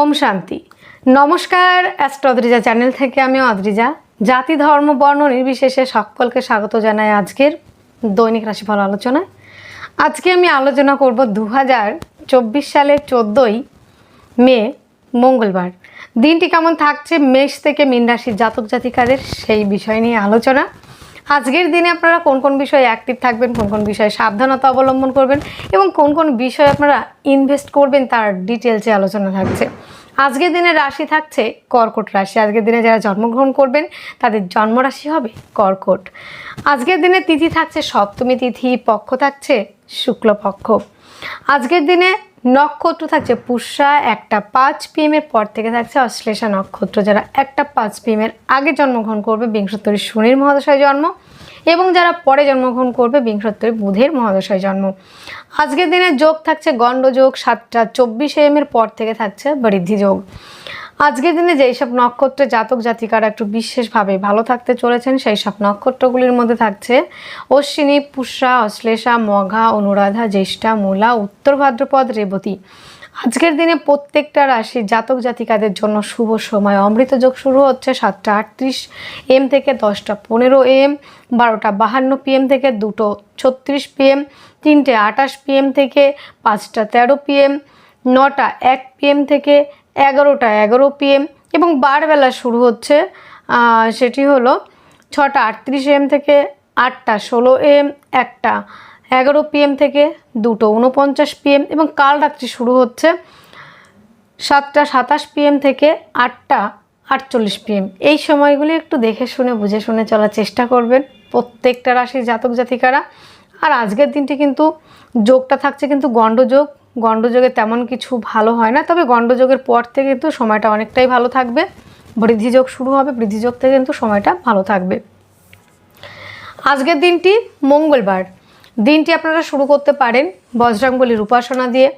ওম শান্তি। নমস্কার astro Adrija channel থেকে আমি অদ্রিজা। জাতি, ধর্ম, বর্ণ নির্বিশেষে সকলকে স্বাগত জানাই আজকের দৈনিক রাশিফল আলোচনায়। আজকে আমি আলোচনা করব দু হাজার চব্বিশ সালের চোদ্দোই মে, মঙ্গলবার। দিনটি কেমন থাকছে, মেষ থেকে মীন রাশির জাতক জাতিকাদের সেই বিষয় নিয়ে আলোচনা। আজকের দিনে আপনারা কোন কোন বিষয়ে অ্যাক্টিভ থাকবেন, কোন কোন বিষয়ে সাবধানতা অবলম্বন করবেন এবং কোন কোন বিষয়ে আপনারা ইনভেস্ট করবেন তার ডিটেলসে আলোচনা থাকছে। আজকের দিনে রাশি থাকছে কর্কট রাশি। আজকের দিনে যারা জন্মগ্রহণ করবেন, তাদের জন্মরাশি হবে কর্কট। আজকের দিনে তিথি থাকছে সপ্তমী তিথি, পক্ষ থাকছে শুক্লপক্ষ। আজকের দিনে নক্ষত্র থাকছে পুষ্যা একটা পাঁচ পিএমের পর থেকে থাকছে অশ্লেষা নক্ষত্র, যারা একটা পাঁচ পিএমের আগে জন্মগ্রহণ করবে, বিংশোত্তরী শনির মহাদশায় জন্ম, এবং যারা পরে জন্মগ্রহণ করবে, বিংশোত্তরী বুধের মহাদশায় জন্ম। আজকের দিনে যোগ থাকছে গণ্ডযোগ, সাতটা চব্বিশ এম এর পর থেকে থাকছে বৃদ্ধি যোগ আজকের দিনে যেই সব নক্ষত্রে জাতক জাতিকারা একটু বিশেষভাবে ভালো থাকতে চলেছেন, সেই সব নক্ষত্রগুলির মধ্যে থাকছে অশ্বিনী পুষা অশ্লেষা, মঘা, অনুরাধা, জ্যেষ্ঠা, মূলা, উত্তর ভাদ্রপদ, রেবতী। আজকের দিনে প্রত্যেকটা রাশি জাতক জাতিকাদের জন্য শুভ সময়। অমৃত যোগ শুরু হচ্ছে সাতটা আটত্রিশ এম থেকে দশটা পনেরো এম, বারোটা বাহান্ন পিএম থেকে দুটো ছত্রিশ পিএম, তিনটে আটাশ পিএম থেকে পাঁচটা তেরো পিএম, নটা এক পিএম থেকে এগারোটা, এগারো পিএম এবং বারবেলা শুরু হচ্ছে সেটি হলো ছটা আটত্রিশ এম থেকে আটটা ষোলো এম একটা এগারো পিএম থেকে দুটো উনপঞ্চাশ পিএম এবং কাল রাত্রি শুরু হচ্ছে সাতটা সাতাশ পিএম থেকে আটটা আটচল্লিশ পিএম এই সময়গুলি একটু দেখে শুনে, বুঝে শুনে চলার চেষ্টা করবেন প্রত্যেকটা রাশির জাতক জাতিকারা। আর আজকের দিনটি কিন্তু যোগটা থাকছে কিন্তু গণ্ডযোগ। গণ্ডযোগে তেমন কিছু ভালো হয় না, তবে গণ্ডযোগের পর থেকে কিন্তু সময়টা অনেকটাই ভালো থাকবে। বৃদ্ধিযোগ শুরু হবে, বৃদ্ধিযোগ থেকে কিন্তু সময়টা ভালো থাকবে। আজকের দিনটি মঙ্গলবার। দিনটি আপনারা শুরু করতে পারেন বজরাঙ্গলির উপাসনা দিয়ে,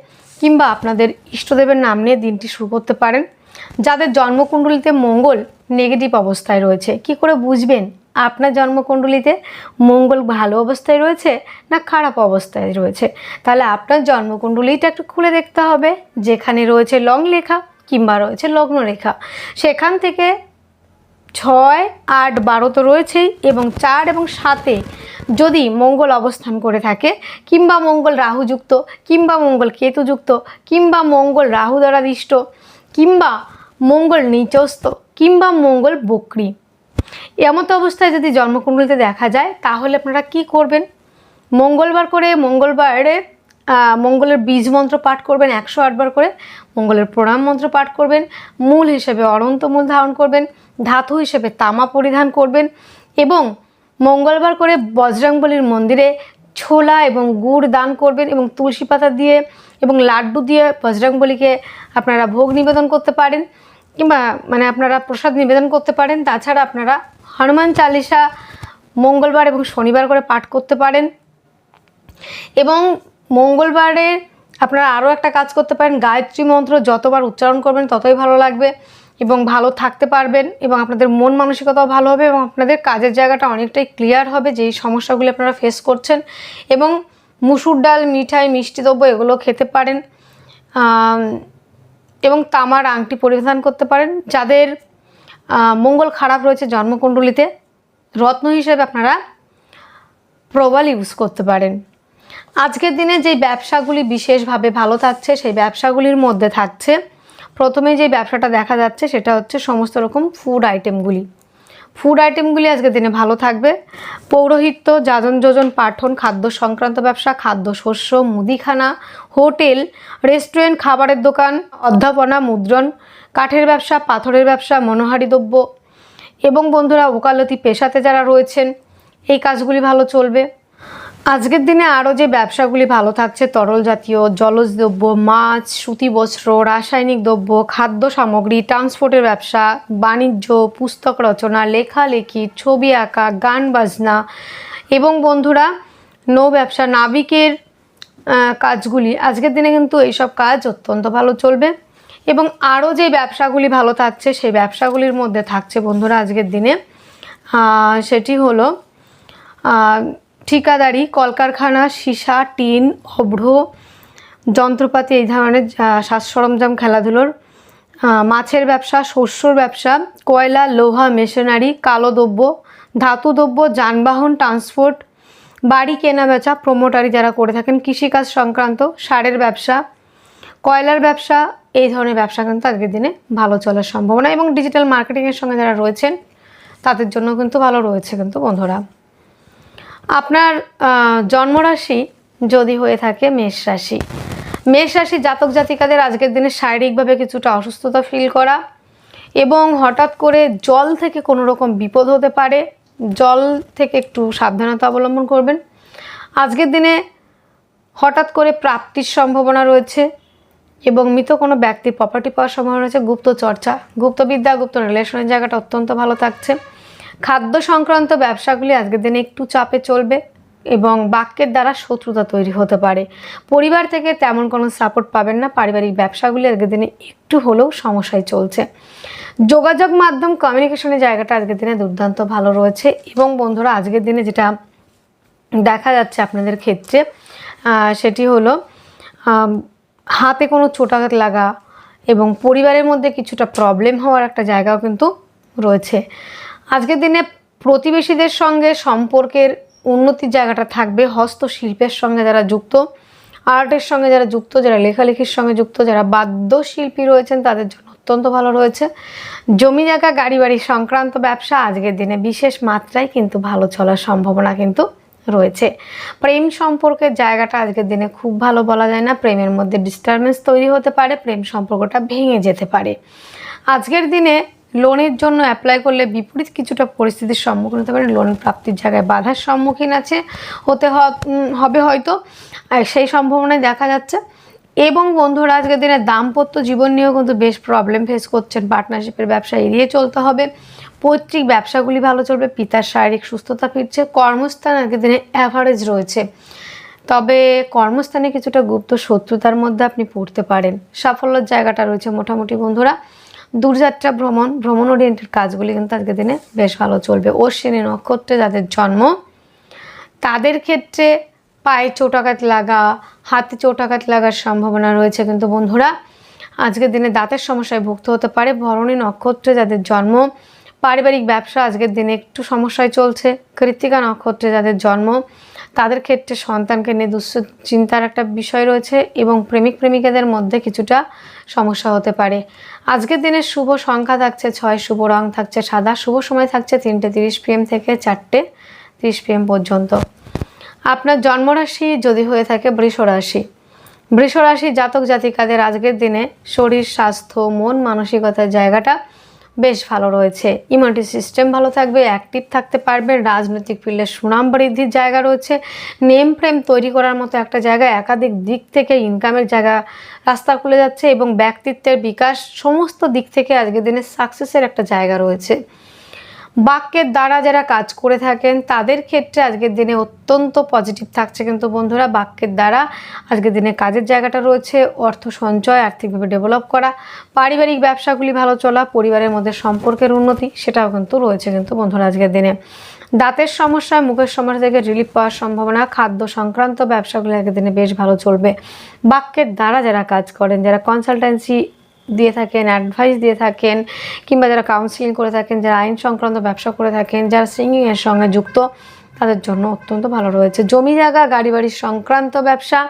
কিংবা আপনাদের ইষ্টদেবের নাম নিয়ে দিনটি শুরু করতে পারেন। যাদের জন্মকুণ্ডলিতে মঙ্গল নেগেটিভ অবস্থায় রয়েছে, কি করে বুঝবেন? আপনার জন্মকুণ্ডলিতে মঙ্গল ভালো অবস্থায় রয়েছে না খারাপ অবস্থায় রয়েছে? তাহলে আপনার জন্মকুণ্ডলিটা একটু খুলে দেখতে হবে। যেখানে রয়েছে লং লেখা কিংবা রয়েছে লগ্ন রেখা। সেখান থেকে ছয়, আট, বারো তো রয়েছেই এবং চার এবং সাতে যদি মঙ্গল অবস্থান করে থাকে, কিংবা মঙ্গল রাহুযুক্ত, কিংবা মঙ্গল কেতুযুক্ত, কিংবা মঙ্গল রাহু দ্বারা দিষ্ট, কিংবা মঙ্গল নিচস্ত কিংবা মঙ্গল বক্রি। এমতো অবস্থায় যদি জন্মকুণ্ডলিতে দেখা যায়, তাহলে আপনারা কি করবেন? মঙ্গলবার করে মঙ্গলবারে মঙ্গলের বীজ মন্ত্র পাঠ করবেন, একশো আটবার করে মঙ্গলের প্রণাম মন্ত্র পাঠ করবেন, মূল হিসেবে অনন্ত মূল ধারণ করবেন, ধাতু হিসেবে তামা পরিধান করবেন এবং মঙ্গলবার করে বজরংবলির মন্দিরে ছোলা এবং গুড় দান করবেন এবং তুলসী পাতা দিয়ে এবং লাড্ডু দিয়ে বজরংবলিকে আপনারা ভোগ নিবেদন করতে পারেন কিংবা মানে আপনারা প্রসাদ নিবেদন করতে পারেন। তাছাড়া আপনারা হনুমান চালিসা মঙ্গলবার এবং শনিবার করে পাঠ করতে পারেন। এবং মঙ্গলবারে আপনারা আরও একটা কাজ করতে পারেন। গায়ত্রী মন্ত্র যতবার উচ্চারণ করবেন ততই ভালো লাগবে এবং ভালো থাকতে পারবেন এবং আপনাদের মন মানসিকতাও ভালো হবে এবং আপনাদের কাজের জায়গাটা অনেকটাই ক্লিয়ার হবে যেই সমস্যাগুলি আপনারা ফেস করছেন। এবং মুসুর ডাল, মিঠাই, মিষ্টি দ্রব্য এগুলো খেতে পারেন। এবং তামার আংটি পরিধান করতে পারেন। যাদের মঙ্গল খারাপ রয়েছে জন্মকুণ্ডলিতে। রত্ন হিসেবে আপনারা প্রবাল ইউজ করতে পারেন। আজকের দিনে যে ব্যবসাগুলি বিশেষভাবে ভালো থাকছে, সেই ব্যবসাগুলির মধ্যে থাকছে। প্রথমে যে ব্যবসাটা দেখা যাচ্ছে, সেটা হচ্ছে সমস্ত রকম ফুড আইটেমগুলি ফুড আইটেমগুলি আজকের দিনে ভালো থাকবে। পৌরোহিত্য, যাজন যোজন পাঠন, খাদ্য সংক্রান্ত ব্যবসা, খাদ্য শস্য, মুদিখানা, হোটেল রেস্টুরেন্ট খাবারের দোকান, অধ্যাপনা, মুদ্রণ কাঠের ব্যবসা, পাথরের ব্যবসা, মনোহারি দ্রব্য। এবং বন্ধুরা, ওকালতি পেশাতে যারা রয়েছেন, এই কাজগুলি ভালো চলবে। আজকের দিনে আরও যে ব্যবসাগুলি ভালো থাকছে, তরল জাতীয় জলজ দ্রব্য, মাছ, সুতি বস্ত্র, রাসায়নিক দ্রব্য, খাদ্য সামগ্রী, ট্রান্সপোর্টের ব্যবসা, বাণিজ্য, পুস্তক রচনা, লেখালেখি, ছবি আঁকা, গান বাজনা এবং বন্ধুরা, নৌ ব্যবসা, নাবিকের কাজগুলি। আজকের দিনে কিন্তু এইসব কাজ অত্যন্ত ভালো চলবে। এবং আরও যে ব্যবসাগুলি ভালো থাকছে, সেই ব্যবসাগুলির মধ্যে থাকছে বন্ধুরা আজকের দিনে। সেটি হলো ঠিকাদারি, কলকারখানা, সীসা, টিন, অভ্র, যন্ত্রপাতি এই ধরনের সাজ সরঞ্জাম খেলাধুলোর মাছের ব্যবসা, শস্যর ব্যবসা, কয়লা, লোহা, মেশিনারি, কালো দ্রব্য, ধাতু দ্রব্য, যানবাহন, ট্রান্সপোর্ট, বাড়ি কেনা বেচা, প্রমোটারি যারা করে থাকেন, কৃষিকাজ সংক্রান্ত, সারের ব্যবসা, কয়লার ব্যবসা এই ধরনের ব্যবসা কিন্তু আজকের দিনে ভালো চলার সম্ভাবনা এবং ডিজিটাল মার্কেটিংয়ের সঙ্গে যারা রয়েছেন, তাদের জন্য কিন্তু ভালো রয়েছে কিন্তু বন্ধুরা। আপনার জন্মরাশি যদি হয়ে থাকে মেষ রাশি। মেষ রাশি জাতক জাতিকাদের আজকের দিনে শারীরিকভাবে কিছুটা অসুস্থতা ফিল করা এবং হঠাৎ করে জল থেকে কোনো রকম বিপদ হতে পারে। জল থেকে একটু সাবধানতা অবলম্বন করবেন। আজকের দিনে হঠাৎ করে প্রাপ্তির সম্ভাবনা রয়েছে। এবং মৃত কোনো ব্যক্তির প্রপার্টি পাওয়ার সম্ভাবনা রয়েছে। গুপ্ত চর্চা, গুপ্তবিদ্যা, গুপ্ত রিলেশনের জায়গাটা অত্যন্ত ভালো থাকছে। খাদ্য সংক্রান্ত ব্যবসাগুলি আজকের দিনে একটু চাপে চলবে এবং বাক্যের দ্বারা শত্রুতা তৈরি হতে পারে। পরিবার থেকে তেমন কোনো সাপোর্ট পাবেন না। পারিবারিক ব্যবসাগুলি আজকের দিনে একটু হলেও সমস্যায় চলছে। যোগাযোগ মাধ্যম কমিউনিকেশনের জায়গাটা আজকের দিনে দুর্দান্ত ভালো রয়েছে এবং বন্ধুরা, আজকের দিনে যেটা দেখা যাচ্ছে আপনাদের ক্ষেত্রে সেটি হলো হাতে কোনো চোটাঘাত লাগা এবং পরিবারের মধ্যে কিছুটা প্রবলেম হওয়ার একটা জায়গাও কিন্তু রয়েছে। আজকের দিনে প্রতিবেশীদের সঙ্গে সম্পর্কের উন্নতির জায়গাটা থাকবে হস্তশিল্পের সঙ্গে যারা যুক্ত, আর্টের সঙ্গে যারা যুক্ত, যারা লেখালেখির সঙ্গে যুক্ত, যারা বাদ্যশিল্পী রয়েছেন, তাদের জন্য অত্যন্ত ভালো রয়েছে। জমি জায়গা, গাড়ি বাড়ি সংক্রান্ত ব্যবসা আজকের দিনে বিশেষ মাত্রায় কিন্তু ভালো চলার সম্ভাবনা কিন্তু রয়েছে। প্রেম সম্পর্কের জায়গাটা আজকের দিনে খুব ভালো বলা যায় না। প্রেমের মধ্যে ডিস্টারবেন্স তৈরি হতে পারে, প্রেম সম্পর্কটা ভেঙে যেতে পারে। আজকের দিনে লোনের জন্য অ্যাপ্লাই করলে বিপরীত কিছুটা পরিস্থিতির সম্মুখীন হতে পারে। লোন প্রাপ্তির জায়গায় বাধার সম্মুখীন আছে, হতে হবে হয়তো। সেই সম্ভাবনায় দেখা যাচ্ছে। এবং বন্ধুরা, আজকের দিনে দাম্পত্য জীবন নিয়েও কিন্তু বেশ প্রবলেম ফেস করছেন। পার্টনারশিপের ব্যবসা এড়িয়ে চলতে হবে। পৈতৃক ব্যবসাগুলি ভালো চলবে, পিতার শারীরিক সুস্থতা ফিরছে, কর্মস্থান আজকের দিনে অ্যাভারেজ রয়েছে। তবে কর্মস্থানে কিছুটা গুপ্ত শত্রুতার মধ্যে আপনি পড়তে পারেন। সাফল্যের জায়গাটা রয়েছে মোটামুটি বন্ধুরা। দূরযাত্রা, ভ্রমণ ভ্রমণ ওরিয়েন্টেড কাজগুলি কিন্তু আজকের দিনে বেশ ভালো চলবে। অশ্বিনী নক্ষত্রে যাদের জন্ম, তাদের ক্ষেত্রে পায়ে চোটাঘাত লাগা, হাতে চোটাঘাত লাগার সম্ভাবনা রয়েছে কিন্তু বন্ধুরা। আজকের দিনে দাঁতের সমস্যায় ভুগতে হতে পারে। ভরণী নক্ষত্রে যাদের জন্ম পারিবারিক ব্যবসা আজকের দিনে একটু সমস্যায় চলছে। কৃত্তিকা নক্ষত্রে যাদের জন্ম, তাদের ক্ষেত্রে সন্তানকে নিয়ে দুশ্চিন্তার একটা বিষয় রয়েছে এবং প্রেমিক প্রেমিকাদের মধ্যে কিছুটা সমস্যা হতে পারে। আজকের দিনে শুভ সংখ্যা থাকছে ছয়, শুভ রং থাকছে সাদা, শুভ সময় থাকছে তিনটে তিরিশ পিএম থেকে চারটে তিরিশ পিএম পর্যন্ত। আপনার জন্মরাশি যদি হয়ে থাকে বৃষ রাশি। রাশি জাতক জাতিকাদের আজকের দিনে শরীর, স্বাস্থ্য, মন, মানসিকতার জায়গাটা বেশ ভালো রয়েছে। ইমিউনিটি সিস্টেম ভালো থাকবে, অ্যাক্টিভ থাকতে পারবে, রাজনৈতিক ফিল্ডে সুনাম বৃদ্ধির জায়গা রয়েছে। নেম ফ্রেম তৈরি করার মতো একটা জায়গা একাধিক দিক থেকে ইনকামের জায়গা রাস্তা খুলে যাচ্ছে এবং ব্যক্তিত্বের বিকাশ সমস্ত দিক থেকে আজকের দিনে সাকসেসের একটা জায়গা রয়েছে। বাক্যের দ্বারা যারা কাজ করে থাকেন, তাদের ক্ষেত্রে আজকের দিনে অত্যন্ত পজিটিভ থাকছে। কিন্তু বন্ধুরা, বাক্যের দ্বারা আজকের দিনে কাজের জায়গাটা রয়েছে, অর্থ সঞ্চয়, আর্থিকভাবে ডেভেলপ করা, পারিবারিক ব্যবসাগুলি ভালো চলা, পরিবারের মধ্যে সম্পর্কের উন্নতি, সেটাও কিন্তু রয়েছে। কিন্তু বন্ধুরা, আজকের দিনে দাঁতের সমস্যায় মুখের সমস্যা থেকে রিলিফ পাওয়ার সম্ভাবনা, খাদ্য সংক্রান্ত ব্যবসাগুলি আজকের দিনে বেশ ভালো চলবে। বাক্যের দ্বারা যারা কাজ করেন, যারা কনসালটেন্সি দিয়ে থাকেন অ্যাডভাইস দিয়ে থাকেন, কিংবা যারা কাউন্সিলিং করে থাকেন, যারা আইন সংক্রান্ত ব্যবসা করে থাকেন, যারা সিঙ্গিংয়ের সঙ্গে যুক্ত, তাদের জন্য অত্যন্ত ভালো রয়েছে। জমি জায়গা, গাড়ি বাড়ির সংক্রান্ত ব্যবসা,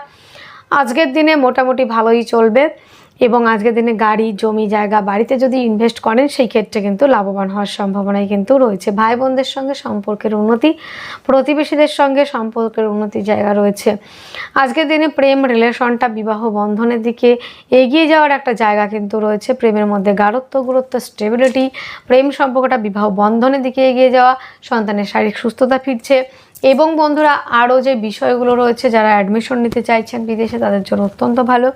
আজকের দিনে মোটামুটি ভালোই চলবে। এবং আজকের দিনে গাড়ি, জমি, জায়গা, বাড়িতে যদি ইনভেস্ট করেন, সেই ক্ষেত্রে কিন্তু লাভবান হওয়ার সম্ভাবনাই কিন্তু রয়েছে। ভাই বোনদের সঙ্গে সম্পর্কের উন্নতি, প্রতিবেশীদের সঙ্গে সম্পর্কের উন্নতির জায়গা রয়েছে। আজকের দিনে প্রেম রিলেশনটা বিবাহ বন্ধনের দিকে এগিয়ে যাওয়ার একটা জায়গা কিন্তু রয়েছে। প্রেমের মধ্যে গাঢ়ত্ব, গুরুত্ব স্টেবিলিটি প্রেম সম্পর্কটা বিবাহ বন্ধনের দিকে এগিয়ে যাওয়া, সন্তানের শারীরিক সুস্থতা ফিরছে এবং বন্ধুরা আরও যে বিষয়গুলো রয়েছে, যারা অ্যাডমিশন নিতে চাইছেন বিদেশে, তাদের জন্য অত্যন্ত ভালো।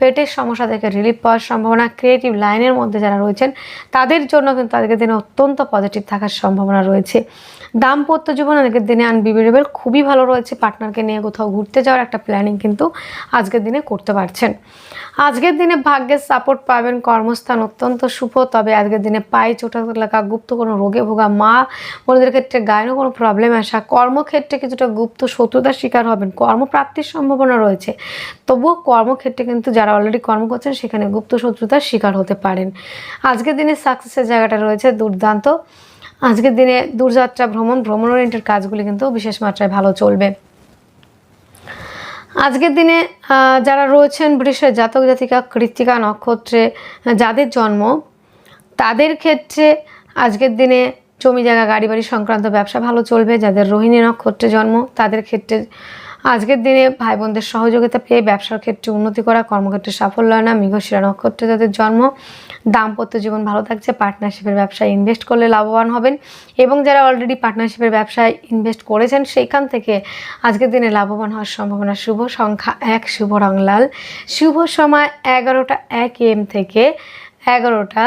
পেটের সমস্যা থেকে রিলিফ পাওয়ার সম্ভাবনা ক্রিয়েটিভ লাইনের মধ্যে যারা রয়েছেন, তাদের জন্য কিন্তু আজকের দিনে অত্যন্ত পজিটিভ থাকার সম্ভাবনা রয়েছে। দাম্পত্য জীবন আজকের দিনে আনবিভেরেবল খুবই ভালো রয়েছে। পার্টনারকে নিয়ে কোথাও ঘুরতে যাওয়ার একটা প্ল্যানিং কিন্তু আজকের দিনে করতে পারছেন। আজকের দিনে ভাগ্যের সাপোর্ট পাবেন কর্মস্থান অত্যন্ত শুভ, তবে আজকের দিনে পায়ে চোটা লাগা গুপ্ত কোনো রোগে ভোগা মা, বোনদের ক্ষেত্রে গায়েনও কোনো প্রবলেম আসা, কর্মক্ষেত্রে কিছুটা গুপ্ত শত্রুতার শিকার হবেন, কর্মপ্রাপ্তির সম্ভাবনা রয়েছে। তবুও কর্মক্ষেত্রে কিন্তু যারা অলরেডি কর্ম করছেন, সেখানে গুপ্ত শত্রুতার শিকার হতে পারেন। আজকের দিনে সাকসেসের জায়গাটা রয়েছে দুর্দান্ত। আজকের দিনে দূরযাত্রা, ভ্রমণ ভ্রমণ ওরিয়েন্টেড কাজগুলি কিন্তু বিশেষ মাত্রায় ভালো চলবে। আজকের দিনে যারা রয়েছেন বৃষের জাতক জাতিকা কৃত্তিকা নক্ষত্রে যাদের জন্ম, তাদের ক্ষেত্রে আজকের দিনে জমি জায়গা গাড়ি বাড়ি সংক্রান্ত ব্যবসা ভালো চলবে। যাদের রোহিণী নক্ষত্রে জন্ম, তাদের ক্ষেত্রে আজকের দিনে ভাই বোনদের সহযোগিতা পেয়ে ব্যবসার ক্ষেত্রে উন্নতি করা, কর্মক্ষেত্রে সাফল্য আনা, মৃগশিরা নক্ষত্রে যাদের জন্ম দাম্পত্য জীবন ভালো থাকছে পার্টনারশিপের ব্যবসায় ইনভেস্ট করলে লাভবান হবেন এবং যারা অলরেডি পার্টনারশিপের ব্যবসায় ইনভেস্ট করেছেন সেইখান থেকে আজকের দিনে লাভবান হওয়ার সম্ভাবনা শুভ। সংখ্যা এক, শুভ রং লাল শুভ সময় এগারোটা এক এম থেকে এগারোটা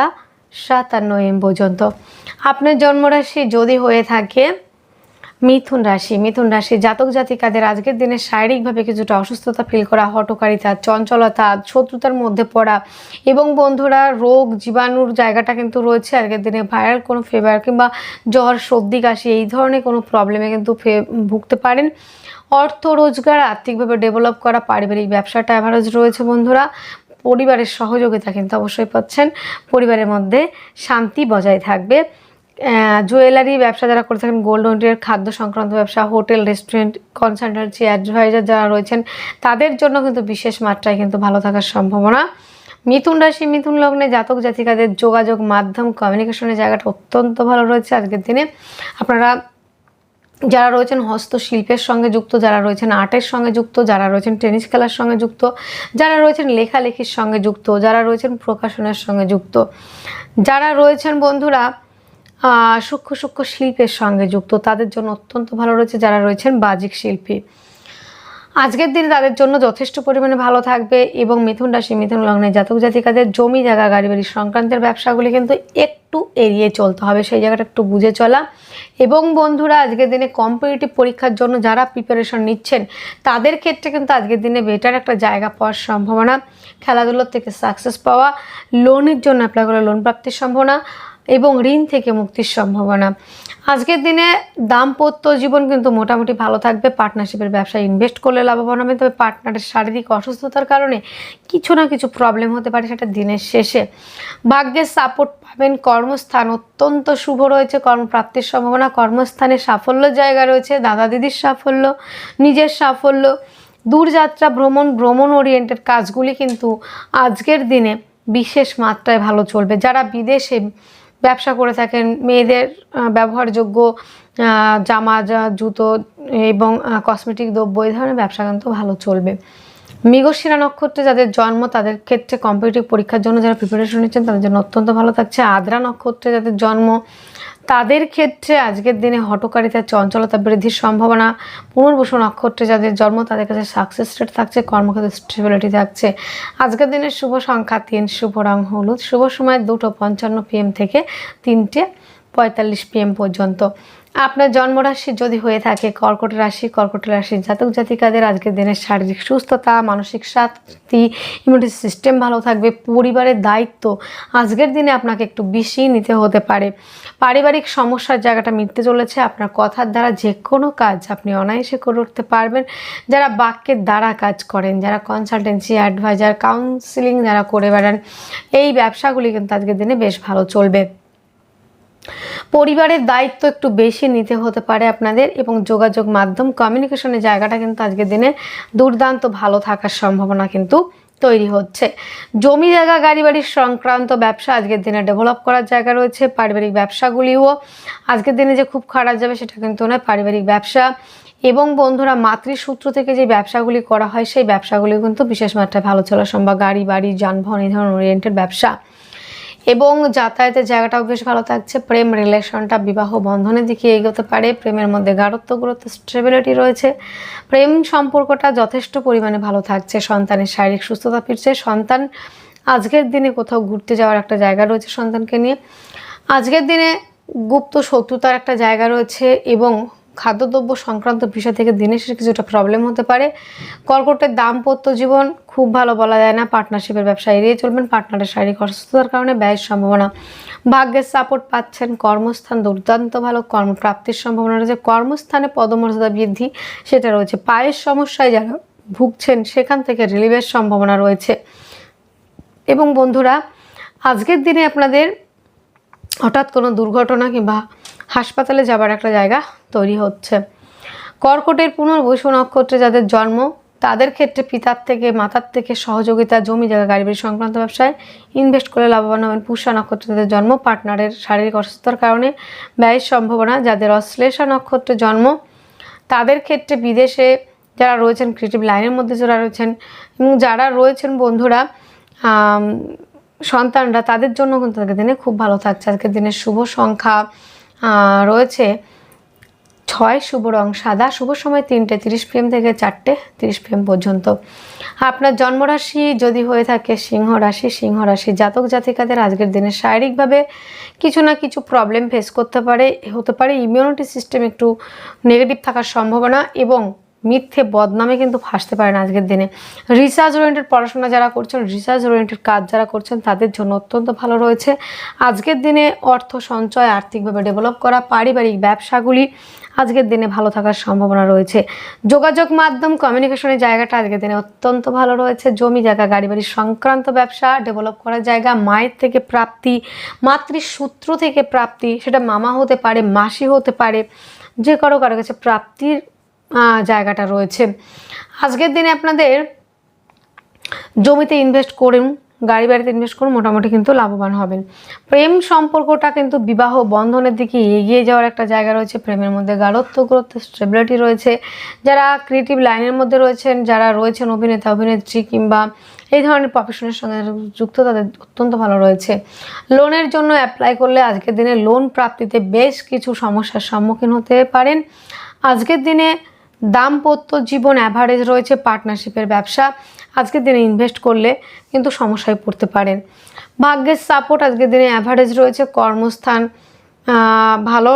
সাতান্ন এম পর্যন্ত। আপনার জন্মরাশি যদি হয়ে থাকে মিথুন রাশি। মিথুন রাশি জাতক জাতিকাদের আজকের দিনে শারীরিকভাবে কিছুটা অসুস্থতা ফিল করা, হটকারিতা, চঞ্চলতা, শত্রুতার মধ্যে পড়া এবং বন্ধুরা রোগ, জীবাণুর জায়গাটা কিন্তু রয়েছে। আজকের দিনে ভাইরাল কোনো ফেভার কিংবা জ্বর, সর্দি, কাশি এই ধরনের কোনো প্রবলেমে কিন্তু ভুগতে পারেন। অর্থ রোজগার, আর্থিকভাবে ডেভেলপ করা, পারিবারিক ব্যবসাটা অ্যাভারেজ রয়েছে বন্ধুরা। পরিবারের সহযোগিতা কিন্তু অবশ্যই পাচ্ছেন। পরিবারের মধ্যে শান্তি বজায় থাকবে। জুয়েলারি ব্যবসা যারা করে থাকেন গোল্ড ওয়েন্টের খাদ্য সংক্রান্ত ব্যবসা, হোটেল রেস্টুরেন্ট কনসালটেন্সি অ্যাডভাইজার যারা রয়েছেন, তাদের জন্য কিন্তু বিশেষ মাত্রায় কিন্তু ভালো থাকার সম্ভাবনা। মিথুন রাশি, মিথুন লগ্নে জাতক জাতিকাদের যোগাযোগ মাধ্যম কমিউনিকেশনের জায়গাটা অত্যন্ত ভালো রয়েছে আজকের দিনে। আপনারা যারা রয়েছেন হস্তশিল্পের সঙ্গে যুক্ত, যারা রয়েছেন আর্টের সঙ্গে যুক্ত, যারা রয়েছেন টেনিস খেলার সঙ্গে যুক্ত, যারা রয়েছেন লেখালেখির সঙ্গে যুক্ত, যারা রয়েছেন প্রকাশনের সঙ্গে যুক্ত, যারা রয়েছেন বন্ধুরা সূক্ষ্ম সূক্ষ্ম শিল্পের সঙ্গে যুক্ত। তাদের জন্য অত্যন্ত ভালো রয়েছে যারা রয়েছেন বাজিক শিল্পী। আজকের দিনে তাদের জন্য যথেষ্ট পরিমাণে ভালো থাকবে এবং মিথুন রাশি, মিথুন লগ্নে জাতক জাতিকাদের জমি জায়গা, গাড়ি বাড়ি সংক্রান্তের ব্যবসাগুলি কিন্তু একটু এড়িয়ে চলতে হবে। সেই জায়গাটা একটু বুঝে চলা। এবং বন্ধুরা, আজকের দিনে কম্পিটিটিভ পরীক্ষার জন্য যারা প্রিপারেশন নিচ্ছেন, তাদের ক্ষেত্রে কিন্তু আজকের দিনে বেটার একটা জায়গা পাওয়ার সম্ভাবনা। খেলাধুলোর থেকে সাকসেস পাওয়া লোনের জন্য অ্যাপ্লাই করা লোন প্রাপ্তির সম্ভাবনা। এবং ঋণ থেকে মুক্তির সম্ভাবনা। আজকের দিনে দাম্পত্য জীবন কিন্তু মোটামুটি ভালো থাকবে। পার্টনারশিপের ব্যবসায় ইনভেস্ট করলে লাভবান হবে। তবে পার্টনারের শারীরিক অসুস্থতার কারণে কিছু না কিছু প্রবলেম হতে পারে সেটা দিনের শেষে। ভাগ্যের সাপোর্ট পাবেন। কর্মস্থান অত্যন্ত শুভ রয়েছে। কর্মপ্রাপ্তির সম্ভাবনা, কর্মস্থানে সাফল্য জায়গা রয়েছে। দাদা দিদির সাফল্য, নিজের সাফল্য। দূরযাত্রা, ভ্রমণ ভ্রমণ ওরিয়েন্টেড কাজগুলি কিন্তু আজকের দিনে বিশেষ মাত্রায় ভালো চলবে। যারা বিদেশে ব্যবসা করে থাকেন, মেয়েদের ব্যবহারযোগ্য জামা জুতো এবং কসমেটিক দ্রব্য, এই ধরনের ব্যবসা কিন্তু ভালো চলবে। মৃগশিরা নক্ষত্রে যাদের জন্ম, তাদের ক্ষেত্রে কম্পিটিটিভ পরীক্ষার জন্য যারা প্রিপারেশন নিচ্ছেন, তাদের জন্য অত্যন্ত ভালো থাকছে। আদ্রা নক্ষত্রে যাদের জন্ম তাদের ক্ষেত্রে আজকের দিনে হটকারিতা চঞ্চলতা বৃদ্ধির সম্ভাবনা পুনর্বসু নক্ষত্রে যাদের জন্ম, তাদের কাছে সাকসেস রেট থাকছে, কর্মক্ষেত্রে স্টেবিলিটি থাকছে। আজকের দিনের শুভ সংখ্যা তিন, শুভ রং হলুদ। শুভ সময় দুটো পঞ্চান্ন পিএম থেকে তিনটে পঁয়তাল্লিশ পিএম পর্যন্ত। আপনার জন্মরাশি যদি হয়ে থাকে, কর্কট রাশি, কর্কট রাশির জাতক জাতিকাদের আজকের দিনের শারীরিক সুস্থতা, মানসিক শান্তি ইমিউনিটি সিস্টেম ভালো থাকবে, পরিবারের দায়িত্ব আজকের দিনে আপনাকে একটু বেশি নিতে হতে পারে। পারিবারিক সমস্যার জায়গাটা মিটতে চলেছে, আপনার কথার দ্বারা যে কোনো কাজ আপনি অনায়াসে করে উঠতে পারবেন। যারা বাক্যের দ্বারা কাজ করেন, যারা কনসালটেন্সি অ্যাডভাইজার কাউন্সিলিং যারা করে বেড়ান, এই ব্যবসাগুলি কিন্তু আজকের দিনে বেশ ভালো চলবে। পরিবারের দায়িত্ব একটু বেশি নিতে হতে পারে আপনাদের এবং যোগাযোগ মাধ্যম কমিউনিকেশনের জায়গাটা কিন্তু আজকের দিনে দুর্দান্ত ভালো থাকার সম্ভাবনা কিন্তু তৈরি হচ্ছে। জমি জায়গা গাড়ি বাড়ির সংক্রান্ত ব্যবসা আজকের দিনে ডেভেলপ করার জায়গা রয়েছে। পারিবারিক ব্যবসাগুলিও আজকের দিনে যে খুব খারাপ যাবে সেটা কিন্তু নয়, পারিবারিক ব্যবসা এবং বন্ধুরা মাতৃসূত্র থেকে যে ব্যবসাগুলি করা হয়, সেই ব্যবসাগুলি কিন্তু বিশেষ মাত্রায় ভালো চলা সম্ভব। গাড়ি বাড়ি যানবাহন, এই ধরনের ওরিয়েন্টেড ব্যবসা। এবং যাতায়াতের জায়গাটাও বেশ ভালো থাকছে। প্রেম রিলেশনটা বিবাহ বন্ধনের দিকে এগোতে পারে। প্রেমের মধ্যে গাঢ়ত্ব, গুরুত্ব স্টেবিলিটি রয়েছে। প্রেম সম্পর্কটা যথেষ্ট পরিমাণে ভালো থাকছে। সন্তানের শারীরিক সুস্থতা ফিরছে। সন্তান আজকের দিনে কোথাও ঘুরতে যাওয়ার একটা জায়গা রয়েছে সন্তানকে নিয়ে। আজকের দিনে গুপ্ত শত্রুতার একটা জায়গা রয়েছে এবং খাদ্যদ্রব্য সংক্রান্ত বিষয় থেকে দিনের শেষে কিছুটা প্রবলেম হতে পারে। কর্কটের দাম্পত্য জীবন খুব ভালো বলা যায় না। পার্টনারশিপের ব্যবসা এড়িয়ে চলবেন। পার্টনারের শারীরিক অসুস্থতার কারণে ব্যয়ের সম্ভাবনা। ভাগ্যের সাপোর্ট পাচ্ছেন কর্মস্থান, দুর্দান্ত ভালো কর্মপ্রাপ্তির সম্ভাবনা রয়েছে। কর্মস্থানে পদমর্যাদা বৃদ্ধি, সেটা রয়েছে। পায়ের সমস্যায় যারা ভুগছেন, সেখান থেকে রিলিভের সম্ভাবনা রয়েছে। এবং বন্ধুরা, আজকের দিনে আপনাদের হঠাৎ কোনো দুর্ঘটনা কিংবা হাসপাতালে যাবার একটা জায়গা তৈরি হচ্ছে। কর্কটের পুনর্বসু নক্ষত্রে যাদের জন্ম, তাদের ক্ষেত্রে পিতার থেকে মাতার থেকে সহযোগিতা, জমি জায়গা, গাড়ি বাড়ি সংক্রান্ত ব্যবসায় ইনভেস্ট করে লাভবান হবেন পুষা নক্ষত্রে যাদের জন্ম। পার্টনারের শারীরিক অসুস্থতার কারণে ব্যয়ের সম্ভাবনা, যাদের অশ্লেষা নক্ষত্রে জন্ম, তাদের ক্ষেত্রে বিদেশে যারা রয়েছেন ক্রিয়েটিভ লাইনের মধ্যে যারা রয়েছেন এবং যারা রয়েছেন বন্ধুরা সন্তানরা, তাদের জন্য কিন্তু আজকের দিনে খুব ভালো থাকছে। আজকের দিনের শুভ সংখ্যা রয়েছে ছয় শুভ রং, সাদা, শুভ সময় তিনটে, তিরিশ পিএম থেকে চারটে, তিরিশ পিএম পর্যন্ত। আপনার জন্মরাশি যদি হয়ে থাকে সিংহ রাশি সিংহ রাশি জাতক জাতিকাদের আজকের দিনে শারীরিকভাবে কিছু না কিছু প্রবলেম ফেস করতে পারে, হতে পারে ইমিউনিটি সিস্টেম একটু নেগেটিভ থাকার সম্ভাবনা এবং মিথ্যে বদনামে কিন্তু ফাঁসতে পারেন আজকের দিনে। রিসার্চ ওরিয়েন্টেড পড়াশোনা যারা করছেন রিসার্চ ওরিয়েন্টেড কাজ যারা করছেন, তাদের জন্য অত্যন্ত ভালো রয়েছে। আজকের দিনে অর্থ সঞ্চয় আর্থিকভাবে ডেভেলপ করা, পারিবারিক ব্যবসাগুলি আজকের দিনে ভালো থাকার সম্ভাবনা রয়েছে। যোগাযোগ মাধ্যম কমিউনিকেশনের জায়গাটা আজকের দিনে অত্যন্ত ভালো রয়েছে। জমি জায়গা গাড়ি বাড়ি সংক্রান্ত ব্যবসা ডেভেলপ করার জায়গা, মায়ের থেকে প্রাপ্তি, মাতৃসূত্র থেকে প্রাপ্তি, সেটা মামা হতে পারে, মাসি হতে পারে, যে কারও কারও কাছে প্রাপ্তির জায়গাটা রয়েছে। আজকের দিনে আপনাদের জমিতে ইনভেস্ট করুন গাড়ি বাড়িতে ইনভেস্ট করুন, মোটামুটি কিন্তু লাভবান হবেন। প্রেম সম্পর্কটা কিন্তু বিবাহ বন্ধনের দিকে এগিয়ে যাওয়ার একটা জায়গা রয়েছে। প্রেমের মধ্যে গাঢ়ত্ব গ্রোথ স্টেবিলিটি রয়েছে। যারা ক্রিয়েটিভ লাইনের মধ্যে রয়েছেন, যারা রয়েছেন অভিনেতা, অভিনেত্রী কিংবা এই ধরনের প্রফেশনের সঙ্গে যুক্ত, তাদের অত্যন্ত ভালো রয়েছে। লোনের জন্য অ্যাপ্লাই করলে আজকের দিনে লোন প্রাপ্তিতে বেশ কিছু সমস্যার সম্মুখীন হতে পারেন। আজকের দিনে দাম্পত্য জীবন অ্যাভারেজ রয়েছে পার্টনারশিপের ব্যবসা। আজকের দিনে ইনভেস্ট করলে কিন্তু সমস্যায় পড়তে পারেন। ভাগ্যের সাপোর্ট আজকের দিনে অ্যাভারেজ রয়েছে কর্মস্থান। ভালো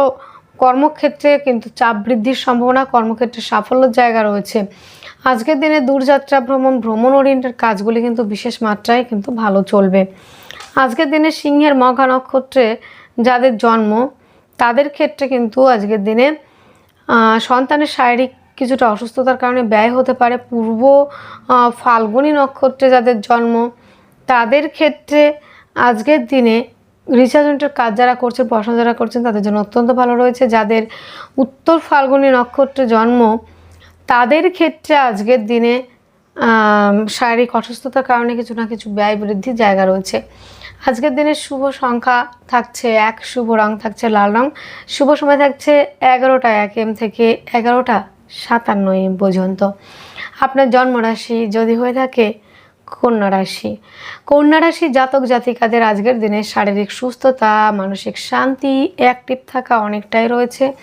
কর্মক্ষেত্রে কিন্তু চাপ বৃদ্ধির সম্ভাবনা, কর্মক্ষেত্রে সাফল্যের জায়গা রয়েছে। আজকের দিনে দূরযাত্রা ভ্রমণ ভ্রমণ ওরিয়েন্টেড কাজগুলি কিন্তু বিশেষ মাত্রায় কিন্তু ভালো চলবে। আজকের দিনে সিংহের মঘা নক্ষত্রে যাদের জন্ম, তাদের ক্ষেত্রে কিন্তু আজকের দিনে সন্তানের শারীরিক কিছুটা অসুস্থতার কারণে ব্যয় হতে পারে। পূর্ব ফাল্গুনী নক্ষত্রে যাদের জন্ম, তাদের ক্ষেত্রে আজকের দিনে রিসার্চেন্টের কাজ যারা করছেন, পড়াশোনা যারা করছেন, তাদের জন্য অত্যন্ত ভালো রয়েছে। যাদের উত্তর ফাল্গুনী নক্ষত্রে জন্ম, তাদের ক্ষেত্রে আজকের দিনে শারীরিক অসুস্থতার কারণে কিছু না কিছু ব্যয় বৃদ্ধির জায়গা রয়েছে। আজকের দিনের শুভ সংখ্যা থাকছে এক, শুভ রং থাকছে লাল রং। শুভ সময় থাকছে এগারোটা, এক এম থেকে এগারোটা সাতান্ন পর্যন্ত। আপনার জন্মরাশি যদি হয়ে থাকে, কন্যা রাশি। কন্যা রাশি জাতক জাতিকাদের আজকের দিনে শারীরিক সুস্থতা, মানসিক শান্তি অ্যাক্টিভ থাকা অনেকটাই রয়েছে।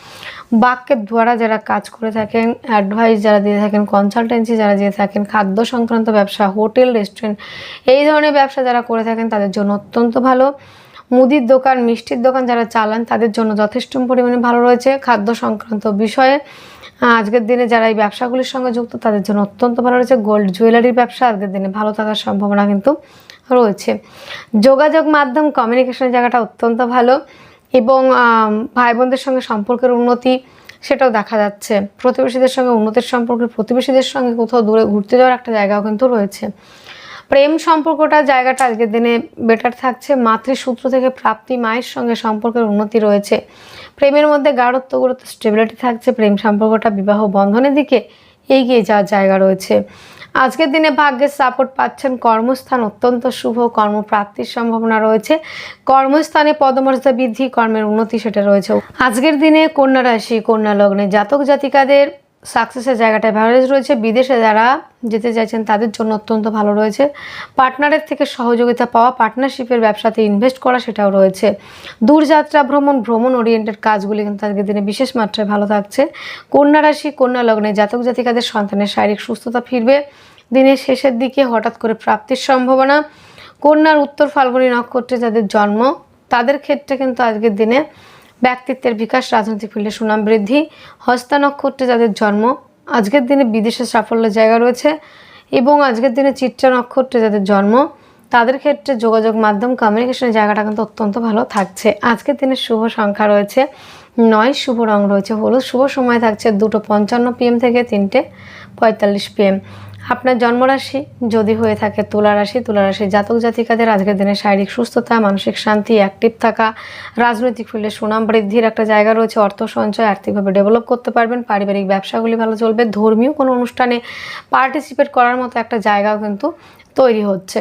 বাক্যের দ্বারা যারা কাজ করে থাকেন অ্যাডভাইস যারা দিয়ে থাকেন কনসালটেন্সি যারা দিয়ে থাকেন, খাদ্য সংক্রান্ত ব্যবসা, হোটেল রেস্টুরেন্ট এই ধরনের ব্যবসা যারা করে থাকেন, তাদের জন্য অত্যন্ত ভালো। মুদির দোকান, মিষ্টির দোকান যারা চালান, তাদের জন্য যথেষ্ট পরিমাণে ভালো রয়েছে। খাদ্য সংক্রান্ত বিষয়ে আজকের দিনে যারা এই ব্যবসাগুলির সঙ্গে যুক্ত, তাদের জন্য অত্যন্ত ভালো রয়েছে। গোল্ড জুয়েলারির ব্যবসা আজকের দিনে ভালো থাকার সম্ভাবনা কিন্তু রয়েছে। যোগাযোগ মাধ্যম কমিউনিকেশনের জায়গাটা অত্যন্ত ভালো এবং ভাই বোনদের সঙ্গে সম্পর্কের উন্নতি সেটাও দেখা যাচ্ছে। প্রতিবেশীদের সঙ্গে উন্নতির সম্পর্কে, প্রতিবেশীদের সঙ্গে কোথাও দূরে ঘুরতে যাওয়ার একটা জায়গাও কিন্তু রয়েছে। প্রেম সম্পর্কটা জায়গাটা আজকের দিনে বেটার থাকছে। মাতৃসূত্র থেকে প্রাপ্তি, মায়ের সঙ্গে সম্পর্কের উন্নতি রয়েছে। প্রেমের মধ্যে গাঢ়ত্ব, গুরুত্ব স্টেবিলিটি থাকছে। প্রেম সম্পর্কটা বিবাহ বন্ধনের দিকে এগিয়ে যাওয়ার জায়গা রয়েছে। আজকের দিনে ভাগ্যের সাপোর্ট পাচ্ছেন। কর্মস্থান অত্যন্ত শুভ। কর্মপ্রাপ্তির সম্ভাবনা রয়েছে। কর্মস্থানে পদমর্যাদা বৃদ্ধি, কর্মের উন্নতি সেটা রয়েছে। আজকের দিনে কন্যা রাশি, কন্যা লগ্নে জাতক জাতিকাদের সাকসেসের জায়গাটা অ্যাভারেজ রয়েছে। বিদেশে যারা যেতে চাইছেন, তাদের জন্য অত্যন্ত ভালো রয়েছে। পার্টনারের থেকে সহযোগিতা পাওয়া পার্টনারশিপের ব্যবসাতে ইনভেস্ট করা সেটাও রয়েছে। দূরযাত্রা ভ্রমণ ভ্রমণ ওরিয়েন্টেড কাজগুলি কিন্তু আজকের দিনে বিশেষ মাত্রায় ভালো থাকছে। কন্যা রাশি, কন্যা লগ্নে জাতক জাতিকাদের সন্তানের শারীরিক সুস্থতা ফিরবে। দিনের শেষের দিকে হঠাৎ করে প্রাপ্তির সম্ভাবনা। কন্যার উত্তর ফাল্গুনী নক্ষত্রে যাদের জন্ম, তাদের ক্ষেত্রে কিন্তু আজকের দিনে ব্যক্তিত্বের বিকাশ রাজনৈতিক ফিল্ডে সুনাম বৃদ্ধি হস্তা নক্ষত্রে যাদের জন্ম, আজকের দিনে বিদেশে সাফল্যের জায়গা রয়েছে এবং আজকের দিনে চিত্রা নক্ষত্রে যাদের জন্ম, তাদের ক্ষেত্রে যোগাযোগ মাধ্যম কমিউনিকেশনের জায়গাটা কিন্তু অত্যন্ত ভালো থাকছে। আজকের দিনে শুভ সংখ্যা রয়েছে, নয় শুভ রং রয়েছে, হলুদ শুভ সময় থাকছে দুটো পঞ্চান্ন পিএম থেকে তিনটে পঁয়তাল্লিশ পিএম আপনার জন্মরাশি যদি হয়ে থাকে তুলা রাশি তুলা রাশি জাতক জাতিকাদের আজকের দিনে শারীরিক সুস্থতা, মানসিক শান্তি অ্যাক্টিভ থাকা, রাজনৈতিক ফিল্ডে সুনাম বৃদ্ধির একটা জায়গা রয়েছে, অর্থ সঞ্চয় আর্থিকভাবে ডেভেলপ করতে পারবেন, পারিবারিক ব্যবসাগুলি ভালো চলবে, ধর্মীয় কোনো অনুষ্ঠানে পার্টিসিপেট করার মতো একটা জায়গাও কিন্তু তৈরি হচ্ছে।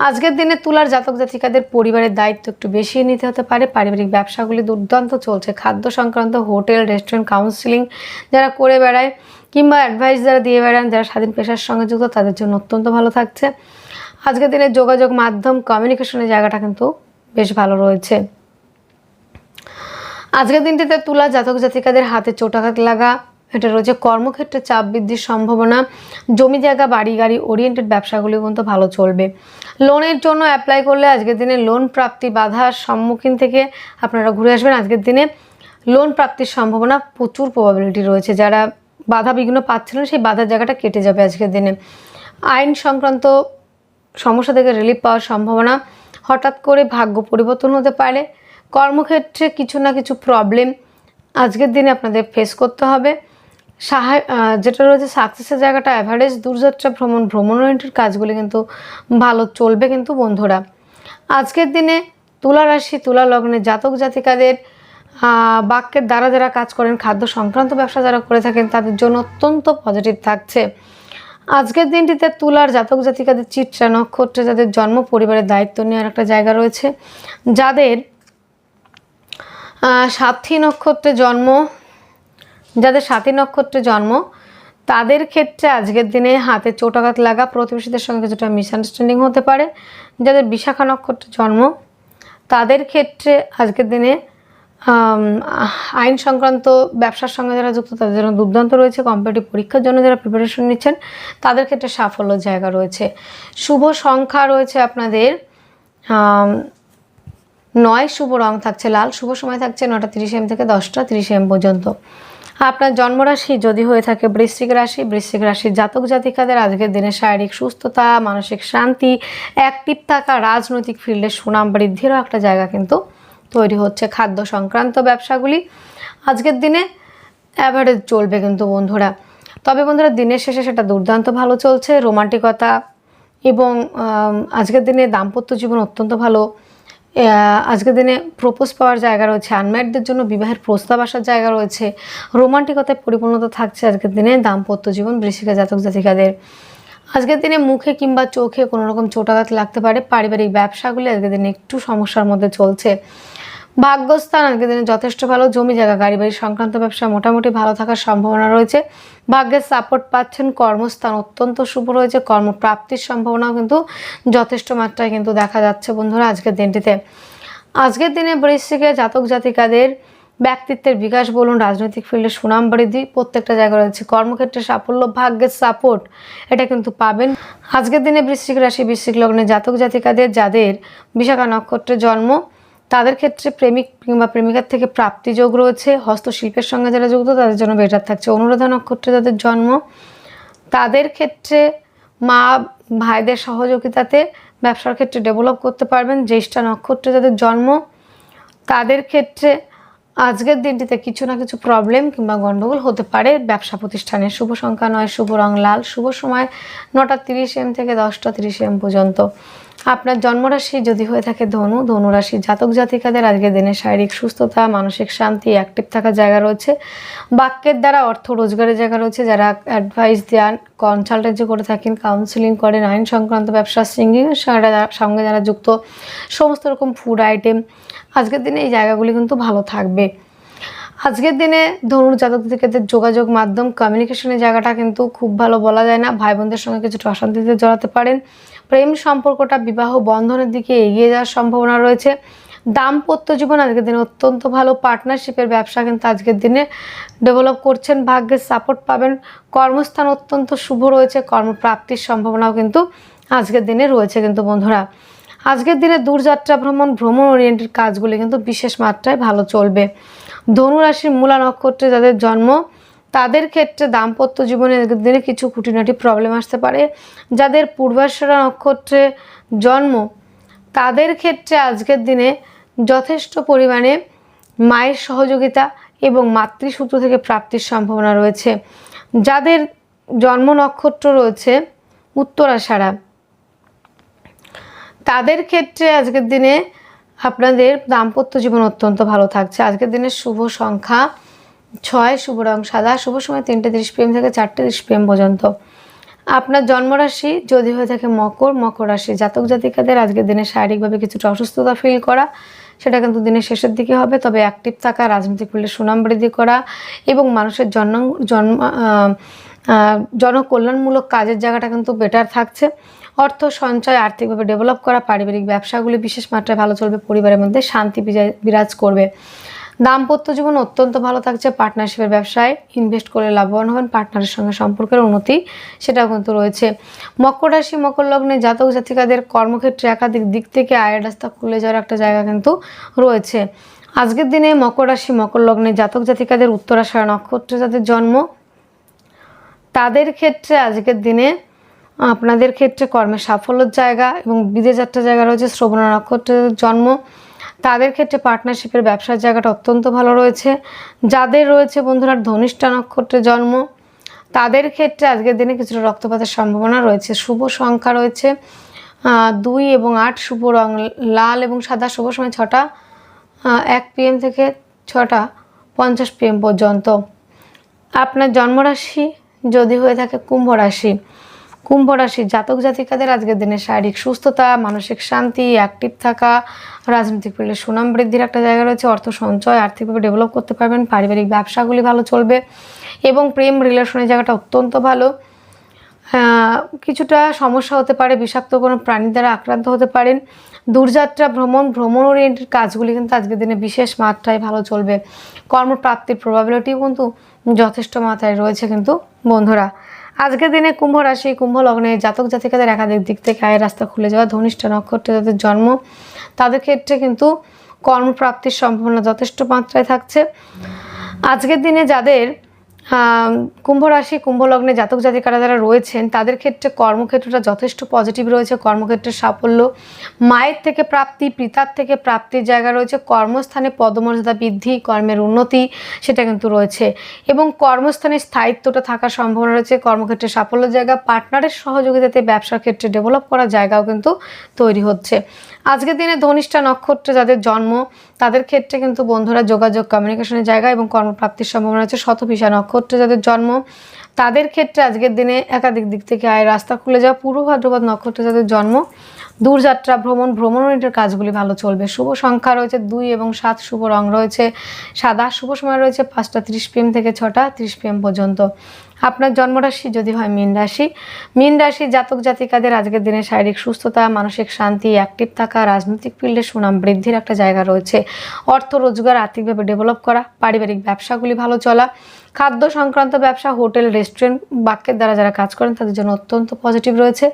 আজকের দিনে তুলার জাতক জাতিকাদের পরিবারের দায়িত্ব একটু বেশি নিতে হতে পারে। পারিবারিক ব্যবসাগুলি দুর্দান্ত চলছে। খাদ্য সংক্রান্ত, হোটেল, রেস্টুরেন্ট কাউন্সিলিং যারা করে বেড়ায় কিংবা অ্যাডভাইস যারা দিয়ে বেড়ান, যারা স্বাধীন পেশার সঙ্গে যুক্ত, তাদের জন্য অত্যন্ত ভালো থাকছে। আজকের দিনে যোগাযোগ মাধ্যম কমিউনিকেশনের জায়গাটা কিন্তু বেশ ভালো রয়েছে। আজকের দিনটিতে তুলা জাতক জাতিকাদের হাতে চোটাঘাত লাগা এটা রয়েছে কর্মক্ষেত্রে চাপ বৃদ্ধির সম্ভাবনা, জমি জায়গা, বাড়ি গাড়ি ওরিয়েন্টেড ব্যবসাগুলি কিন্তু ভালো চলবে। লোনের জন্য অ্যাপ্লাই করলে আজকের দিনে লোন প্রাপ্তি বাধার সম্মুখীন থেকে আপনারা ঘুরে আসবেন। আজকের দিনে লোন প্রাপ্তির সম্ভাবনা প্রচুর প্রবাবিলিটি রয়েছে। যারা বাধা বিঘ্ন পাচ্ছিলেন সেই বাধার জায়গাটা কেটে যাবে আজকের দিনে। আইন সংক্রান্ত সমস্যা থেকে রিলিফ পাওয়ার সম্ভাবনা হঠাৎ করে ভাগ্য পরিবর্তন হতে পারে। কর্মক্ষেত্রে কিছু না কিছু প্রবলেম আজকের দিনে আপনাদের ফেস করতে হবে। সাহা যেটা রয়েছে সাকসেসের জায়গাটা অ্যাভারেজ দূরযাত্রা ভ্রমণ ভ্রমণ ওরিয়েন্টেড কাজগুলি কিন্তু ভালো চলবে কিন্তু বন্ধুরা। আজকের দিনে তুলা রাশি, তুলা লগ্নে জাতক জাতিকাদের বাক্যের দ্বারা যারা কাজ করেন, খাদ্য সংক্রান্ত ব্যবসা যারা করে থাকেন, তাদের জন্য অত্যন্ত পজিটিভ থাকছে। আজকের দিনটিতে তুলার জাতক জাতিকাদের চিত্রা নক্ষত্রে যাদের জন্ম, পরিবারের দায়িত্ব নেওয়ার একটা জায়গা রয়েছে। যাদের সাথী নক্ষত্রে জন্ম যাদের সাথী নক্ষত্রে জন্ম, তাদের ক্ষেত্রে আজকের দিনে হাতে চোটাঘাত লাগা প্রতিবেশীদের সঙ্গে কিছুটা মিসআন্ডারস্ট্যান্ডিং হতে পারে। যাদের বিশাখা নক্ষত্রে জন্ম, তাদের ক্ষেত্রে আজকের দিনে আইন সংক্রান্ত ব্যবসার সঙ্গে যারা যুক্ত, তাদের জন্য দুর্দান্ত রয়েছে। কম্পিটিভ পরীক্ষার জন্য যারা প্রিপারেশন নিচ্ছেন, তাদের ক্ষেত্রে সাফল্য জায়গা রয়েছে। শুভ সংখ্যা রয়েছে আপনাদের নয় শুভ রং থাকছে লাল, শুভ সময় থাকছে নটা তিরিশ এম থেকে দশটা তিরিশ এম পর্যন্ত। আপনার জন্মরাশি যদি হয়ে থাকে বৃশ্চিক রাশি, বৃশ্চিক রাশির জাতক জাতিকাদের আজকের দিনে শারীরিক সুস্থতা, মানসিক শান্তি অ্যাক্টিভ থাকা রাজনৈতিক ফিল্ডে সুনাম বৃদ্ধিরও একটা জায়গা কিন্তু তৈরি হচ্ছে খাদ্য সংক্রান্ত ব্যবসাগুলি। আজকের দিনে অ্যাভারেজ চলবে কিন্তু বন্ধুরা। তবে বন্ধুরা, দিনের শেষে সেটা দুর্দান্ত ভালো চলছে, রোমান্টিকতা এবং আজকের দিনে দাম্পত্য জীবন অত্যন্ত ভালো। আজকের দিনে প্রপোজ পাওয়ার জায়গা রয়েছে আনম্যারিডদের জন্য বিবাহের প্রস্তাব আসার জায়গা রয়েছে। রোমান্টিকতায় পরিপূর্ণতা থাকছে আজকের দিনে দাম্পত্য জীবন বৃষিকা জাতক জাতিকাদের। আজকের দিনে মুখে কিংবা চোখে কোনো রকম চোটাঘাত লাগতে পারে, পারিবারিক ব্যবসাগুলি আজকের দিনে একটু সমস্যার মধ্যে চলছে। ভাগ্যস্থান, আজকের দিনে যথেষ্ট ভালো জমি জায়গা, গাড়ি বাড়ি সংক্রান্ত ব্যবসা মোটামুটি ভালো থাকার সম্ভাবনা রয়েছে। ভাগ্যের সাপোর্ট পাচ্ছেন কর্মস্থান অত্যন্ত শুভ রয়েছে, কর্মপ্রাপ্তির সম্ভাবনাও কিন্তু যথেষ্ট মাত্রায় কিন্তু দেখা যাচ্ছে বন্ধুরা আজকের দিনটিতে। আজকের দিনে বৃশ্চিকে জাতক জাতিকাদের ব্যক্তিত্বের বিকাশ বলুন, রাজনৈতিক ফিল্ডে সুনাম বৃদ্ধি, প্রত্যেকটা জায়গা রয়েছে কর্মক্ষেত্রে সাফল্য, ভাগ্যের সাপোর্ট এটা কিন্তু পাবেন। আজকের দিনে বৃশ্চিক রাশি, বৃশ্চিক লগ্নে জাতক জাতিকাদের, যাদের বিশাখা নক্ষত্রে জন্ম তাদের ক্ষেত্রে প্রেমিক কিংবা প্রেমিকার থেকে প্রাপ্তিযোগ রয়েছে। হস্তশিল্পের সঙ্গে যারা যুক্ত, তাদের জন্য বেটার থাকছে। অনুরাধা নক্ষত্রে যাদের জন্ম। তাদের ক্ষেত্রে মা ভাইদের সহযোগিতাতে ব্যবসার ক্ষেত্রে ডেভেলপ করতে পারবেন। জ্যেষ্ঠা নক্ষত্রে যাদের জন্ম। তাদের ক্ষেত্রে আজকের দিনটিতে কিছু না কিছু প্রবলেম কিংবা গণ্ডগোল হতে পারে। ব্যবসা প্রতিষ্ঠানে শুভ সংখ্যা নয়, শুভ রং লাল, শুভ সময় নটা তিরিশ এম থেকে দশটা তিরিশ এম পর্যন্ত। আপনার জন্মরাশি যদি হয়ে থাকে ধনু, ধনুরাশি জাতক জাতিকাদের আজকের দিনে শারীরিক সুস্থতা, মানসিক শান্তি অ্যাক্টিভ থাকার জায়গা রয়েছে। বাক্যের দ্বারা অর্থ রোজগারের জায়গা রয়েছে। যারা অ্যাডভাইস দেন কনসালটেন্সি করে থাকেন কাউন্সিলিং করেন, আইন সংক্রান্ত ব্যবসা সিঙ্গিং সঙ্গে যারা যুক্ত, সমস্ত রকম ফুড আইটেম আজকের দিনে এই জায়গাগুলি কিন্তু ভালো থাকবে। আজকের দিনে ধনুর জাতক জাতিকাদের যোগাযোগ মাধ্যম কমিউনিকেশনের জায়গাটা কিন্তু খুব ভালো বলা যায় না। ভাই বোনদের সঙ্গে কিছুটা অশান্তিতে জড়াতে পারেন। প্রেম সম্পর্কটা বিবাহ বন্ধনের দিকে এগিয়ে যাওয়ার সম্ভাবনা রয়েছে। দাম্পত্য জীবন আজকের দিনে অত্যন্ত ভালো। পার্টনারশিপের ব্যবসা কিন্তু আজকের দিনে ডেভেলপ করছেন, ভাগ্যের সাপোর্ট পাবেন। কর্মস্থান অত্যন্ত শুভ রয়েছে। কর্মপ্রাপ্তির সম্ভাবনাও কিন্তু আজকের দিনে রয়েছে কিন্তু বন্ধুরা। আজকের দিনে দূরযাত্রা, ভ্রমণ ভ্রমণ ওরিয়েন্টেড কাজগুলি কিন্তু বিশেষ মাত্রায় ভালো চলবে। ধনুরাশির মূলা নক্ষত্রে যাদের জন্ম, তাদের ক্ষেত্রে দাম্পত্য জীবনে দিনে কিছু খুঁটিনাটি প্রবলেম আসতে পারে। যাদের পূর্বাশরা নক্ষত্রে জন্ম, তাদের ক্ষেত্রে আজকের দিনে যথেষ্ট পরিমাণে মায়ের সহযোগিতা এবং মাতৃসূত্র থেকে প্রাপ্তির সম্ভাবনা রয়েছে। যাদের জন্ম নক্ষত্র রয়েছে উত্তরাষাঢ়া তাদের ক্ষেত্রে আজকের দিনে আপনাদের দাম্পত্য জীবন অত্যন্ত ভালো থাকছে। আজকের দিনে শুভ সংখ্যা ছয়, শুভ রং সাদা, শুভ সময় তিনটে তিরিশ পিএম থেকে চারটে তিরিশ পিএম পর্যন্ত। আপনার জন্মরাশি যদি হয়ে থাকে মকর মকর রাশি। জাতক জাতিকাদের আজকের দিনে শারীরিকভাবে কিছুটা অসুস্থতা ফিল করা, সেটা কিন্তু দিনের শেষের দিকে হবে। তবে অ্যাক্টিভ থাকা, রাজনৈতিক ফিল্ডে সুনাম বৃদ্ধি করা এবং মানুষের জন্ম জন্ম জনকল্যাণমূলক কাজের জায়গাটা কিন্তু বেটার থাকছে। অর্থ সঞ্চয়, আর্থিকভাবে ডেভেলপ করা, পারিবারিক ব্যবসাগুলি বিশেষ মাত্রায় ভালো চলবে, পরিবারের মধ্যে শান্তি বিরাজ করবে। দাম্পত্য জীবন অত্যন্ত ভালো থাকছে পার্টনারশিপের ব্যবসায়। ইনভেস্ট করে লাভবান হবেন পার্টনারের সঙ্গে সম্পর্কের উন্নতি সেটাও কিন্তু রয়েছে। মকর রাশি, মকর লগ্নে জাতক জাতিকাদের কর্মক্ষেত্রে একাধিক দিক থেকে আয়ের রাস্তা খুলে যাওয়ার একটা জায়গা কিন্তু রয়েছে। আজকের দিনে মকর রাশি, মকর লগ্নে জাতক জাতিকাদের উত্তরাষাঢ়া নক্ষত্র যাদের জন্ম, তাদের ক্ষেত্রে আজকের দিনে আপনাদের ক্ষেত্রে কর্মের সাফল্যের জায়গা এবং বিদেশ যাত্রা জায়গা রয়েছে, শ্রবণা নক্ষত্রের জন্ম। তাদের ক্ষেত্রে পার্টনারশিপের ব্যবসার জায়গাটা অত্যন্ত ভালো রয়েছে। যাদের রয়েছে বন্ধুরা ধনিষ্ঠা নক্ষত্রের জন্ম, তাদের ক্ষেত্রে আজকের দিনে কিছুটা রক্তপাতের সম্ভাবনা রয়েছে। শুভ সংখ্যা রয়েছে দুই এবং আট শুভ রং লাল এবং সাদা। শুভ সময় ছটা এক পিএম থেকে ছটা পঞ্চাশ পিএম পর্যন্ত। আপনার জন্মরাশি যদি হয়ে থাকে কুম্ভ রাশি কুম্ভ রাশি জাতক জাতিকাদের আজকের দিনে শারীরিক সুস্থতা, মানসিক শান্তি অ্যাক্টিভ থাকা, রাজনৈতিক ফিল্ডে সুনাম বৃদ্ধির একটা জায়গা রয়েছে, অর্থ সঞ্চয়, আর্থিকভাবে ডেভেলপ করতে পারবেন, পারিবারিক ব্যবসাগুলি ভালো চলবে এবং প্রেম রিলেশনের জায়গাটা অত্যন্ত ভালো। কিছুটা সমস্যা হতে পারে, বিষাক্ত কোনো প্রাণী দ্বারা আক্রান্ত হতে পারেন। দূরযাত্রা, ভ্রমণ ভ্রমণ ওরিয়েন্টেড কাজগুলি কিন্তু আজকের দিনে বিশেষ মাত্রায় ভালো চলবে। কর্মপ্রাপ্তির প্রবাবিলিটিও কিন্তু যথেষ্ট মাত্রায় রয়েছে কিন্তু বন্ধুরা। আজকের দিনে কুম্ভ রাশি, কুম্ভ লগ্নে জাতক জাতিকাদের একাধিক দিক থেকে আয়ের রাস্তা খুলে যাওয়া, ধনিষ্ঠ নক্ষত্রে যাদের জন্ম, তাদের ক্ষেত্রে কিন্তু কর্মপ্রাপ্তির সম্ভাবনা যথেষ্ট মাত্রায় থাকছে। আজকের দিনে যাদের কুম্ভ রাশি, কুম্ভ লগ্নে জাতক জাতিকারা যারা রয়েছেন, তাদের ক্ষেত্রে কর্মক্ষেত্রটা যথেষ্ট পজিটিভ রয়েছে। কর্মক্ষেত্রের সাফল্য। মায়ের থেকে প্রাপ্তি, পিতার থেকে প্রাপ্তির জায়গা রয়েছে। কর্মস্থানে পদমর্যাদা বৃদ্ধি, কর্মের উন্নতি সেটা কিন্তু রয়েছে। এবং কর্মস্থানে স্থায়িত্বটা থাকার সম্ভাবনা রয়েছে। কর্মক্ষেত্রে সাফল্যের জায়গা। পার্টনারের সহযোগিতাতে ব্যবসার ক্ষেত্রে ডেভেলপ করার জায়গাও কিন্তু তৈরি হচ্ছে। আজকের দিনে ধনিষ্ঠা নক্ষত্রে যাদের জন্ম, তাদের ক্ষেত্রে কিন্তু বন্ধুরা যোগাযোগ কমিউনিকেশনের জায়গা এবং কর্মপ্রাপ্তির সম্ভাবনা আছে। শতভিসা নক্ষত্রে যাদের জন্ম, তাদের ক্ষেত্রে আজকের দিনে একাধিক দিক থেকে আয় রাস্তা খুলে যাওয়া। পূর্ব ভাদ্রপদ নক্ষত্রে যাদের জন্ম দূরযাত্রা, ভ্রমণ ভ্রমণ কাজগুলি ভালো চলবে। শুভ সংখ্যা রয়েছে দুই এবং সাত শুভ রং রয়েছে। সাদা শুভ সময় রয়েছে পাঁচটা ত্রিশ পিএম থেকে ছটা ত্রিশ পিএম পর্যন্ত। আপনার জন্মরাশি যদি হয় মীন রাশি। মীন রাশি জাতক জাতিকাদের আজকের দিনে শারীরিক সুস্থতা, মানসিক শান্তি অ্যাক্টিভ থাকা, রাজনৈতিক ফিল্ডে সুনাম বৃদ্ধির একটা জায়গা রয়েছে। অর্থ রোজগার, আর্থিকভাবে ডেভেলপ করা, পারিবারিক ব্যবসাগুলি ভালো চলা খাদ্য সংক্রান্ত ব্যবসা, হোটেল, রেস্টুরেন্ট, বাক্যের দ্বারা যারা কাজ করেন, তাদের জন্য অত্যন্ত পজিটিভ রয়েছে।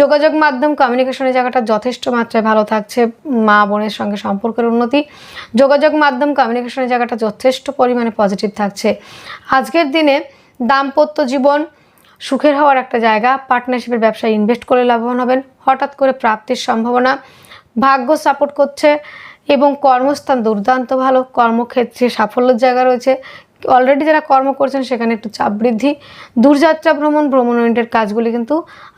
যোগাযোগ মাধ্যম কমিউনিকেশনের জায়গাটা যথেষ্ট মাত্রায় ভালো থাকছে, মা বোনের সঙ্গে সম্পর্কের উন্নতি। যোগাযোগ মাধ্যম কমিউনিকেশনের জায়গাটা যথেষ্ট পরিমাণে পজিটিভ থাকছে। আজকের দিনে দাম্পত্য জীবন সুখের হওয়ার একটা জায়গা পার্টনারশিপের ব্যবসায় ইনভেস্ট করে লাভবান হবেন, হঠাৎ করে প্রাপ্তির সম্ভাবনা, ভাগ্য সাপোর্ট করছে এবং কর্মস্থান দুর্দান্ত ভালো, কর্মক্ষেত্রে সাফল্যের জায়গা রয়েছে। অলরেডি যারা কর্ম করছেন, সেখানে একটু চাপ বৃদ্ধি। দূরযাত্রা ভ্রমণ ভ্রমণ ওরিয়েন্টেড কাজগুলি কিন্তু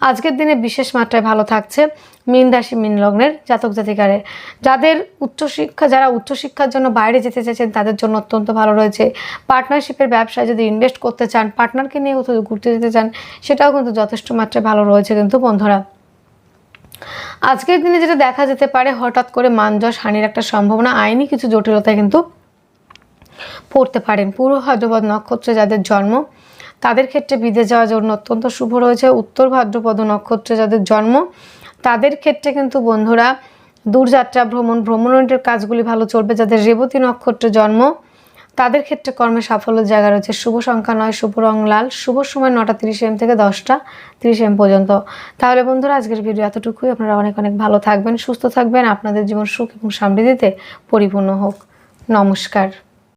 আজকের দিনে বিশেষ মাত্রায় ভালো থাকছে। মীন রাশি, মীন লগ্নের জাতক জাতিকারের যাদের উচ্চশিক্ষা, যারা উচ্চশিক্ষার জন্য বাইরে যেতে চাইছেন, তাদের জন্য অত্যন্ত ভালো রয়েছে। পার্টনারশিপের ব্যবসায় যদি ইনভেস্ট করতে চান, পার্টনারকে নিয়ে কোথাও ঘুরতে যেতে চান, সেটাও কিন্তু যথেষ্ট মাত্রায় ভালো রয়েছে কিন্তু বন্ধুরা। আজকের দিনে যেটা দেখা যেতে পারে, হঠাৎ করে মানযশ হানির একটা সম্ভাবনা, আইনি কিছু জটিলতায় কিন্তু পড়তে পারেন। পূর্ব ভাদ্রপদ নক্ষত্রে যাদের জন্ম, তাদের ক্ষেত্রে বিদেশ যাওয়ার জন্য অত্যন্ত শুভ রয়েছে। উত্তর ভাদ্রপদ নক্ষত্রে যাদের জন্ম, তাদের ক্ষেত্রে কিন্তু বন্ধুরা দূরযাত্রা, ভ্রমণ, ভ্রমণের কাজগুলি ভালো চলবে। যাদের রেবতী নক্ষত্রে জন্ম, তাদের ক্ষেত্রে কর্মে সাফল্যের জায়গা রয়েছে। শুভ সংখ্যা নয়, শুভ রং লাল। শুভ সময় নটা তিরিশ এম থেকে দশটা তিরিশ এম পর্যন্ত। তাহলে বন্ধুরা, আজকের ভিডিও এতটুকুই। আপনারা অনেক অনেক ভালো থাকবেন, সুস্থ থাকবেন। আপনাদের জীবন সুখ এবং সমৃদ্ধিতে পরিপূর্ণ হোক। নমস্কার।